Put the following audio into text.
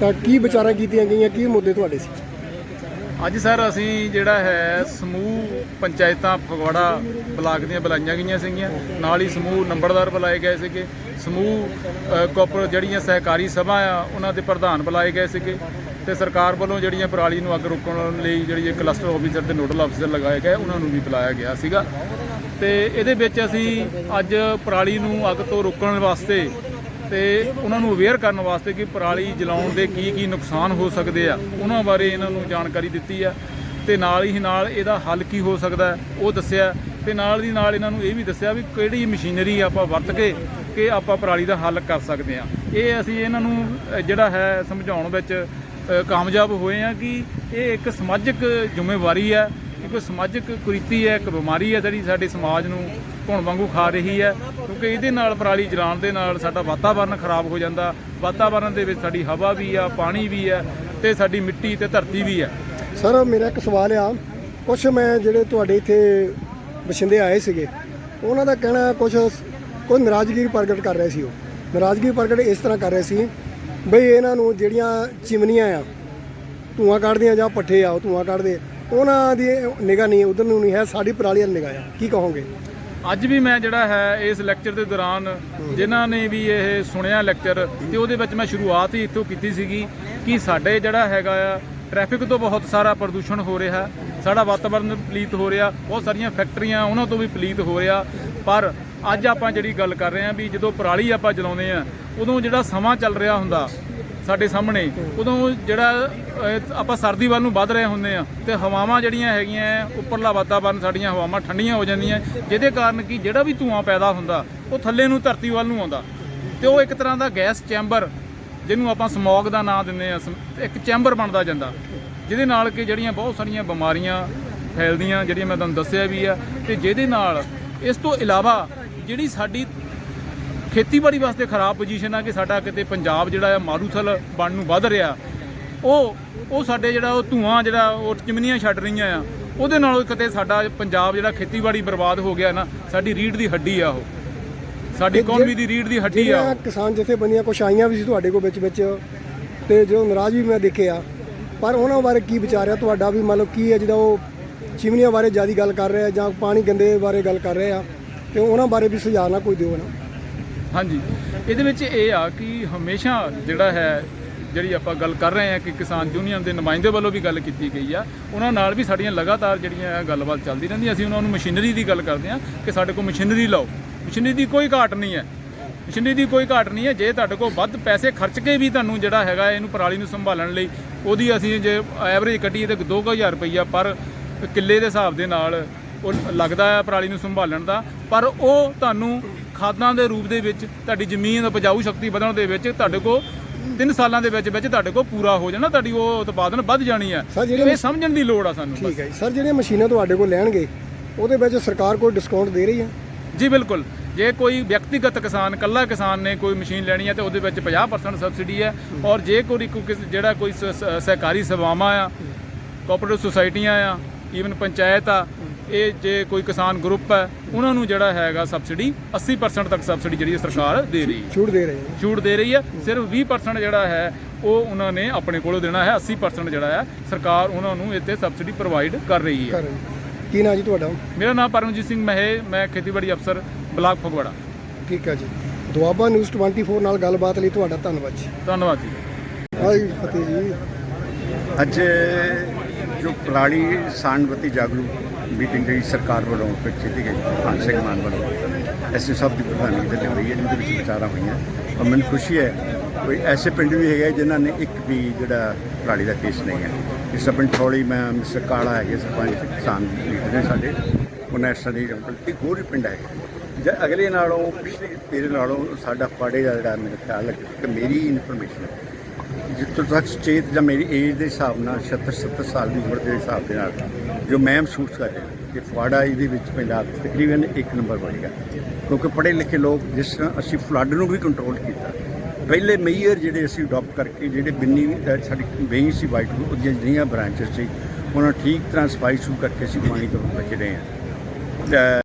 ਤਾਂ ਕੀ ਵਿਚਾਰਾਂ ਕੀਤੀਆਂ ਗਈਆਂ, ਕੀ ਮੁੱਦੇ ਤੁਹਾਡੇ ਸੀ? ਅੱਜ ਸਰ ਅਸੀਂ ਜਿਹੜਾ ਹੈ ਸਮੂਹ ਪੰਚਾਇਤਾਂ ਫਗਵਾੜਾ ਬਲਾਕ ਦੀਆਂ ਬੁਲਾਈਆਂ ਗਈਆਂ ਸੀਗੀਆਂ। ਨਾਲ ਹੀ ਸਮੂਹ ਨੰਬਰਦਾਰ ਬੁਲਾਏ ਗਏ ਸੀਗੇ। ਸਮੂਹ ਕੋਪਰ, ਜਿਹੜੀਆਂ ਸਹਿਕਾਰੀ ਸਭਾ ਆ, ਉਹਨਾਂ ਦੇ ਪ੍ਰਧਾਨ ਬੁਲਾਏ ਗਏ ਸੀਗੇ। ਤੇ ਸਰਕਾਰ ਵੱਲੋਂ ਜਿਹੜੀਆਂ ਪਰਾਲੀ ਨੂੰ ਅੱਗ ਰੋਕਣ ਲਈ ਜਿਹੜੀ ਇਹ ਕਲਸਟਰ ਆਫੀਸਰ ਤੇ ਨੋਡਲ ਆਫੀਸਰ ਲਗਾਏ ਗਏ, ਉਹਨਾਂ ਨੂੰ ਵੀ ਬੁਲਾਇਆ ਗਿਆ ਸੀਗਾ। ਤੇ ਇਹਦੇ ਵਿੱਚ ਅਸੀਂ ਅੱਜ ਪਰਾਲੀ ਨੂੰ ਅੱਗ ਤੋਂ ਰੋਕਣ ਵਾਸਤੇ ਤੇ ਉਹਨਾਂ ਨੂੰ ਅਵੇਅਰ ਕਰਨ ਵਾਸਤੇ ਕਿ ਪਰਾਲੀ ਜਲਾਉਣ ਦੇ ਕੀ ਕੀ ਨੁਕਸਾਨ ਹੋ ਸਕਦੇ ਆ, ਉਹਨਾਂ ਬਾਰੇ ਇਹਨਾਂ ਨੂੰ ਜਾਣਕਾਰੀ ਦਿੱਤੀ ਆ। ਤੇ ਨਾਲ ਹੀ ਨਾਲ ਇਹਦਾ ਹੱਲ ਕੀ ਹੋ ਸਕਦਾ ਉਹ ਦੱਸਿਆ। ਤੇ ਨਾਲ ਦੀ ਨਾਲ ਇਹਨਾਂ ਨੂੰ ਇਹ ਵੀ ਦੱਸਿਆ ਵੀ ਕਿਹੜੀ ਮਸ਼ੀਨਰੀ ਆਪਾਂ ਵਰਤ ਕੇ ਕਿ ਆਪਾਂ ਪਰਾਲੀ ਦਾ ਹੱਲ ਕਰ ਸਕਦੇ ਆ। ਇਹ ਅਸੀਂ ਇਹਨਾਂ ਨੂੰ ਜਿਹੜਾ ਹੈ ਸਮਝਾਉਣ ਵਿੱਚ ਕਾਮਯਾਬ ਹੋਏ ਆ ਕਿ ਇਹ ਇੱਕ ਸਮਾਜਿਕ ਜ਼ਿੰਮੇਵਾਰੀ ਹੈ ਕਿ ਕੋਈ ਸਮਾਜਿਕ ਕੁਰੀਤੀ ਹੈ, ਇੱਕ ਬਿਮਾਰੀ ਹੈ ਜਿਹੜੀ ਸਾਡੇ ਸਮਾਜ ਨੂੰ ਧੁਣ ਵਾਂਗੂ ਖਾ ਰਹੀ ਹੈ। ਕਿਉਂਕਿ ਇਹਦੇ ਨਾਲ ਪਰਾਲੀ ਜਲਾਉਣ ਦੇ ਨਾਲ ਸਾਡਾ ਵਾਤਾਵਰਨ ਖਰਾਬ ਹੋ ਜਾਂਦਾ। ਵਾਤਾਵਰਨ ਦੇ ਵਿੱਚ ਸਾਡੀ ਹਵਾ ਵੀ ਆ, ਪਾਣੀ ਵੀ ਹੈ ਤੇ ਸਾਡੀ ਮਿੱਟੀ ਤੇ ਧਰਤੀ ਵੀ ਹੈ ਸਰ, ਮੇਰਾ ਇੱਕ ਸਵਾਲ ਆ। ਕੁਝ ਮੈਂ ਜਿਹੜੇ ਤੁਹਾਡੇ ਇੱਥੇ ਵਸਿੰਦੇ ਆਏ ਸੀਗੇ, ਉਹਨਾਂ ਦਾ ਕਹਿਣਾ ਕੁਝ ਕੋਈ ਨਾਰਾਜ਼ਗੀ ਪ੍ਰਗਟ ਕਰ ਰਹੇ ਸੀ ਉਹ? ਨਾਰਾਜ਼ਗੀ ਪ੍ਰਗਟ ਇਸ ਤਰ੍ਹਾਂ ਕਰ ਰਹੇ ਸੀ, ਬਈ ਇਹਨਾਂ ਨੂੰ ਜਿਹੜੀਆਂ ਚਿਮਨੀਆਂ ਆ, ਧੂਆਂ ਕੱਢਦੀਆਂ ਜਾਂ ਪੱਠੇ ਆ, ਉਹ ਧੂਆਂ ਕੱਢਦੇ ਉਹਨਾਂ ਦੀ ਨਿਗਾਹ ਨਹੀਂ ਉਧਰ ਨੂੰ ਨਹੀਂ ਹੈ ਸਾਡੀ ਪਰਾਲੀ ਵੱਲ ਨਿਗਾਹ ਆ। ਕੀ ਕਹੋਗੇ? ਅੱਜ ਵੀ ਮੈਂ ਜਿਹੜਾ ਹੈ ਇਸ ਲੈਕਚਰ ਦੇ ਦੌਰਾਨ ਜਿਨ੍ਹਾਂ ਨੇ ਵੀ ਇਹ ਸੁਣਿਆ ਲੈਕਚਰ ਤੇ ਉਹਦੇ ਵਿੱਚ ਮੈਂ ਸ਼ੁਰੂਆਤ ਹੀ ਇੱਥੋਂ ਕੀਤੀ ਸੀਗੀ ਕਿ ਸਾਡੇ ਜਿਹੜਾ ਹੈਗਾ ਆ ਟ੍ਰੈਫਿਕ ਤੋਂ ਬਹੁਤ ਸਾਰਾ ਪ੍ਰਦੂਸ਼ਣ ਹੋ ਰਿਹਾ ਸਾਡਾ ਵਾਤਾਵਰਣ ਪਲੀਤ ਹੋ ਰਿਹਾ ਬਹੁਤ ਸਾਰੀਆਂ ਫੈਕਟਰੀਆਂ ਉਹਨਾਂ ਤੋਂ ਵੀ ਪਲੀਤ ਹੋ ਰਿਹਾ। ਪਰ ਅੱਜ ਆਪਾਂ ਜਿਹੜੀ ਗੱਲ ਕਰ ਰਹੇ ਹਾਂ ਵੀ ਜਦੋਂ ਪਰਾਲੀ ਆਪਾਂ ਜਲਾਉਂਦੇ ਆ ਉਦੋਂ ਜਿਹੜਾ ਸਮਾਂ ਚੱਲ ਰਿਹਾ ਹੁੰਦਾ ਸਾਡੇ ਸਾਹਮਣੇ ਉਦੋਂ ਜਿਹੜਾ ਆਪਾਂ ਸਰਦੀ ਵੱਲ ਨੂੰ ਵੱਧ ਰਹੇ ਹੁੰਦੇ ਆ ਤੇ ਹਵਾਵਾਂ ਜਿਹੜੀਆਂ ਹੈਗੀਆਂ ਹੈ, ਉੱਪਰਲਾ ਵਾਤਾਵਰਨ ਸਾਡੀਆਂ ਹਵਾਵਾਂ ਠੰਡੀਆਂ ਹੋ ਜਾਂਦੀਆਂ ਜਿਹਦੇ ਕਾਰਨ ਕਿ ਜਿਹੜਾ ਵੀ ਧੂਆਂ ਪੈਦਾ ਹੁੰਦਾ ਉਹ ਥੱਲੇ ਨੂੰ ਧਰਤੀ ਵੱਲ ਨੂੰ ਆਉਂਦਾ। ਤੇ ਉਹ ਇੱਕ ਤਰ੍ਹਾਂ ਦਾ ਗੈਸ ਚੈਂਬਰ ਜਿਹਨੂੰ ਆਪਾਂ ਸਮੌਗ ਦਾ ਨਾਮ ਦਿੰਦੇ ਆ ਸਮ- ਇੱਕ ਚੈਂਬਰ ਬਣਦਾ ਜਾਂਦਾ। ਜਿਹਦੇ ਨਾਲ ਕਿ ਜਿਹੜੀਆਂ ਬਹੁਤ ਸਾਰੀਆਂ ਬਿਮਾਰੀਆਂ ਫੈਲਦੀਆਂ ਜਿਹੜੀਆਂ ਮੈਂ ਤੁਹਾਨੂੰ ਦੱਸਿਆ ਵੀ ਆ ਤੇ ਜਿਹਦੇ ਨਾਲ ਇਸ ਤੋਂ ਇਲਾਵਾ ਜਿਹੜੀ ਸਾਡੀ ਖੇਤੀਬਾੜੀ ਵਾਸਤੇ ਖਰਾਬ ਪੋਜੀਸ਼ਨ ਆ ਕਿ ਸਾਡਾ ਕਿਤੇ ਪੰਜਾਬ ਜਿਹੜਾ ਆ ਮਾਰੂਥਲ ਬਣ ਨੂੰ ਵੱਧ ਰਿਹਾ। ਉਹ ਉਹ ਸਾਡੇ ਜਿਹੜਾ ਉਹ ਧੂਆਂ ਜਿਹੜਾ ਉਹ ਚਿਮਨੀਆਂ ਛੱਡ ਰਹੀਆਂ ਆ। ਉਹਦੇ ਨਾਲ ਕਿਤੇ ਸਾਡਾ ਪੰਜਾਬ ਜਿਹੜਾ ਖੇਤੀਬਾੜੀ ਬਰਬਾਦ ਹੋ ਗਿਆ ਨਾ ਸਾਡੀ ਰੀੜ ਦੀ ਹੱਡੀ ਆ ਉਹ। ਸਾਡੀ ਕੌਮੀ ਦੀ ਰੀੜ ਦੀ ਹੱਡੀ ਆ ਕਿਸਾਨ ਜਥੇਬੰਦੀਆਂ ਕੁਛ ਆਈਆਂ ਵੀ ਸੀ ਤੁਹਾਡੇ ਕੋਲ ਵਿੱਚ ਵਿੱਚ ਤੇ ਜੋ ਨਾਰਾਜ਼ ਵੀ ਮੈਂ ਦੇਖਿਆ ਪਰ ਉਹਨਾਂ ਬਾਰੇ ਕੀ ਵਿਚਾਰਿਆ ਤੁਹਾਡਾ ਵੀ ਮਤਲਬ ਕੀ ਹੈ ਜਿਹਦਾ ਉਹ ਚਿਮਨੀਆਂ ਬਾਰੇ ਜ਼ਿਆਦਾ ਗੱਲ ਕਰ ਰਿਹਾ ਜਾਂ ਪਾਣੀ ਗੰਦੇ ਬਾਰੇ ਗੱਲ ਕਰ ਰਹੇ ਤੇ ਉਹਨਾਂ ਬਾਰੇ ਵੀ ਸੁਝਾਅ ਨਾ ਕੋਈ ਦਿਓ ਨਾ। ਹਾਂਜੀ। ਇਹਦੇ ਵਿੱਚ ਇਹ ਆ ਕਿ ਹਮੇਸ਼ਾ ਜਿਹੜਾ ਹੈ, ਜਿਹੜੀ ਆਪਾਂ ਗੱਲ ਕਰ ਰਹੇ ਹਾਂ ਕਿ ਕਿਸਾਨ ਯੂਨੀਅਨ ਦੇ ਨੁਮਾਇੰਦੇ ਵੱਲੋਂ ਵੀ ਗੱਲ ਕੀਤੀ ਗਈ ਆ, ਉਹਨਾਂ ਨਾਲ ਵੀ ਸਾਡੀਆਂ ਲਗਾਤਾਰ ਜਿਹੜੀਆਂ ਗੱਲਬਾਤ ਚੱਲਦੀ ਰਹਿੰਦੀ ਅਸੀਂ ਉਹਨਾਂ ਨੂੰ ਮਸ਼ੀਨਰੀ ਦੀ ਗੱਲ ਕਰਦੇ ਹਾਂ ਕਿ ਸਾਡੇ ਕੋਲ ਮਸ਼ੀਨਰੀ ਲਾਓ। ਮਸ਼ੀਨਰੀ ਦੀ ਕੋਈ ਘਾਟ ਨਹੀਂ ਹੈ। ਮਸ਼ੀਨਰੀ ਦੀ ਕੋਈ ਘਾਟ ਨਹੀਂ ਹੈ। ਜੇ ਤੁਹਾਡੇ ਕੋਲ ਵੱਧ ਪੈਸੇ ਖਰਚ ਕੇ ਵੀ ਤੁਹਾਨੂੰ ਜਿਹੜਾ ਹੈਗਾ ਇਹਨੂੰ ਪਰਾਲੀ ਨੂੰ ਸੰਭਾਲਣ ਲਈ ਉਹਦੀ ਅਸੀਂ ਜੇ ਐਵਰੇਜ ਕੱਢੀਏ ਤੇ 2000 ਰੁਪਈਆ ਪਰ ਕਿੱਲੇ ਦੇ ਹਿਸਾਬ ਦੇ ਨਾਲ ਉਹ ਲੱਗਦਾ ਹੈ ਪਰਾਲੀ ਨੂੰ ਸੰਭਾਲਣ ਦਾ। ਪਰ ਉਹ ਤੁਹਾਨੂੰ ਖਾਦਾਂ ਦੇ ਰੂਪ ਦੇ ਵਿੱਚ ਤੁਹਾਡੀ ਜ਼ਮੀਨ ਉਪਜਾਊ ਸ਼ਕਤੀ ਵਧਣ ਦੇ ਵਿੱਚ ਤੁਹਾਡੇ ਕੋਲ 3 ਸਾਲਾਂ ਦੇ ਵਿੱਚ ਵਿੱਚ ਤੁਹਾਡੇ ਕੋਲ ਪੂਰਾ ਹੋ ਜਾਣਾ ਤੁਹਾਡੀ ਉਹ ਉਤਪਾਦਨ ਵੱਧ ਜਾਣੀ ਹੈ। ਸਰ, ਜਿਹੜੇ ਇਹ ਸਮਝਣ ਦੀ ਲੋੜ ਆ ਸਾਨੂੰ ਬਸ। ਠੀਕ ਹੈ ਜੀ। ਸਰ ਜਿਹੜੀਆਂ ਮਸ਼ੀਨਾਂ ਤੁਹਾਡੇ ਕੋਲ ਲੈਣਗੇ ਉਹਦੇ ਵਿੱਚ ਸਰਕਾਰ ਕੋਈ ਡਿਸਕਾਊਂਟ ਦੇ ਰਹੀ ਹੈ? ਜੀ ਬਿਲਕੁਲ। ਜੇ ਕੋਈ ਵਿਅਕਤੀਗਤ ਕਿਸਾਨ ਕੱਲਾ ਕਿਸਾਨ ਨੇ ਕੋਈ ਮਸ਼ੀਨ ਲੈਣੀ ਹੈ ਤੇ ਉਹਦੇ ਵਿੱਚ 50% ਸਬਸਿਡੀ ਹੈ ਔਰ ਜੇ ਕੋਈ ਕੋਈ ਕਿਸ- ਜਿਹੜਾ ਕੋਈ ਸ- ਸ- ਸਹਿਕਾਰੀ ਸਭਾਵਾਂ ਆ ਕੋਆਪਰੇਟਿਵ ਸੁਸਾਇਟੀਆਂ ਆ ਈਵਨ ਪੰਚਾਇਤ ਆ ਇਹ ਜੇ ਕੋਈ ਕਿਸਾਨ ਗਰੁੱਪ ਹੈ ਉਹਨਾਂ ਨੂੰ ਜਿਹੜਾ ਹੈਗਾ ਸਬਸਿਡੀ 80% ਤੱਕ ਸਬਸਿਡੀ ਜਿਹੜੀ ਹੈ ਸਰਕਾਰ ਦੇ ਰਹੀ ਹੈ। ਛੂਟ ਦੇ ਰਹੇ ਹੈ। ਛੂਟ ਦੇ ਰਹੀ ਹੈ। ਸਿਰਫ 20% ਜਿਹੜਾ ਹੈ ਉਹ ਉਹਨਾਂ ਨੇ ਆਪਣੇ ਕੋਲੋਂ ਦੇਣਾ ਹੈ। 80% ਜਿਹੜਾ ਹੈ ਸਰਕਾਰ ਉਹਨਾਂ ਨੂੰ ਇੱਥੇ ਸਬਸਿਡੀ ਪ੍ਰੋਵਾਈਡ ਕਰ ਰਹੀ ਹੈ। ਕਰ ਰਹੇ ਹੈ। ਕੀ ਨਾਂ ਜੀ ਤੁਹਾਡਾ? ਮੇਰਾ ਨਾਮ ਪਰਮਜੀਤ ਸਿੰਘ ਮਹੇ ਮੈਂ ਖੇਤੀਬਾੜੀ ਅਫਸਰ ਬਲਾਕ ਫਗਵਾੜਾ। ਠੀਕ ਹੈ ਜੀ। ਦੁਆਬਾ ਨਿਊਜ਼ 24 ਨਾਲ ਗੱਲਬਾਤ ਲਈ ਤੁਹਾਡਾ ਧੰਨਵਾਦ ਜੀ। ਧੰਨਵਾਦ ਜੀ। ਹਾਈ ਫਤਿਹ ਜੀ। ਅੱਜ ਜੋ ਪਰਾਲੀ ਸਾਨਵਤੀ ਜਾਗਰੂਕ ਮੀਟਿੰਗ ਜਿਹੜੀ ਸਰਕਾਰ ਵੱਲੋਂ ਕੀਤੀ ਗਈ ਖਾਨ ਸਿੰਘ ਮਾਨ ਵੱਲੋਂ ਐਸੀ ਸਭ ਦੀ ਪ੍ਰਧਾਨਗੀ ਤੇ ਹੋਈ ਹੈ, ਜਿਹਦੇ ਵਿੱਚ ਵਿਚਾਰਾਂ ਹੋਈਆਂ। ਔਰ ਮੈਨੂੰ ਖੁਸ਼ੀ ਹੈ, ਕੋਈ ਐਸੇ ਪਿੰਡ ਵੀ ਹੈਗੇ ਜਿਨ੍ਹਾਂ ਨੇ ਇੱਕ ਵੀ ਜਿਹੜਾ ਪਰਾਲੀ ਦਾ ਕੇਸ ਨਹੀਂ ਹੈ। ਇਸ ਪਿੰਡ ਥੋੜੀ ਮੈਂ ਮਿਸਟਰ ਕਾਲਾ ਹੈਗੇ, ਸਰਪੰਚ, ਕਿਸਾਨ ਲੀਡਰ ਨੇ ਸਾਡੇ। ਉਹਨਾਂ ਇਸ ਦੀ ਇੱਕ ਹੋਰ ਵੀ ਪਿੰਡ ਹੈਗੇ ਜੇ ਅਗਲੇ ਨਾਲੋਂ, ਪਿਛਲੇ ਤੇਰੇ ਨਾਲੋਂ ਸਾਡਾ ਪਾੜੇ ਦਾ ਜਿਹੜਾ ਮੇਰੇ ਖਿਆਲ ਹੈ ਕਿ ਮੇਰੀ ਇਨਫੋਰਮੇਸ਼ਨ ਹੈ। ਜਿੱਥੋਂ ਤੱਕ ਸਟੇਟ ਜਾਂ ਮੇਰੀ ਏਜ ਦੇ ਹਿਸਾਬ ਨਾਲ 76 70 ਸਾਲ ਦੀ ਉਮਰ ਦੇ ਹਿਸਾਬ ਦੇ ਨਾਲ ਜੋ ਮੈਂ ਮਹਿਸੂਸ ਕਰ ਰਿਹਾ ਕਿ ਫੁਆੜਾ ਇਹਦੇ ਵਿੱਚ ਪੰਜਾਬ ਤਕਰੀਬਨ ਇੱਕ ਨੰਬਰ ਬਣੇਗਾ ਕਿਉਂਕਿ ਪੜ੍ਹੇ ਲਿਖੇ ਲੋਕ ਜਿਸ ਤਰ੍ਹਾਂ ਅਸੀਂ ਫਲੱਡ ਨੂੰ ਵੀ ਕੰਟਰੋਲ ਕੀਤਾ, ਪਹਿਲੇ ਮੇਅਰ ਜਿਹੜੇ ਅਸੀਂ ਅਡਾਪਟ ਕਰਕੇ ਜਿਹੜੇ ਬਿੰਨੀ ਸਾਡੀ ਵੇਈ ਸੀ ਵਾਈਟ ਉਹਦੀਆਂ ਜਿਹੜੀਆਂ ਬ੍ਰਾਂਚਸ ਸੀ, ਉਹਨਾਂ ਠੀਕ ਤਰ੍ਹਾਂ ਸਫ਼ਾਈ ਸ਼ੁਰੂ ਕਰਕੇ ਅਸੀਂ ਪਾਣੀ ਤੋਂ ਬਚ ਰਹੇ ਹਾਂ।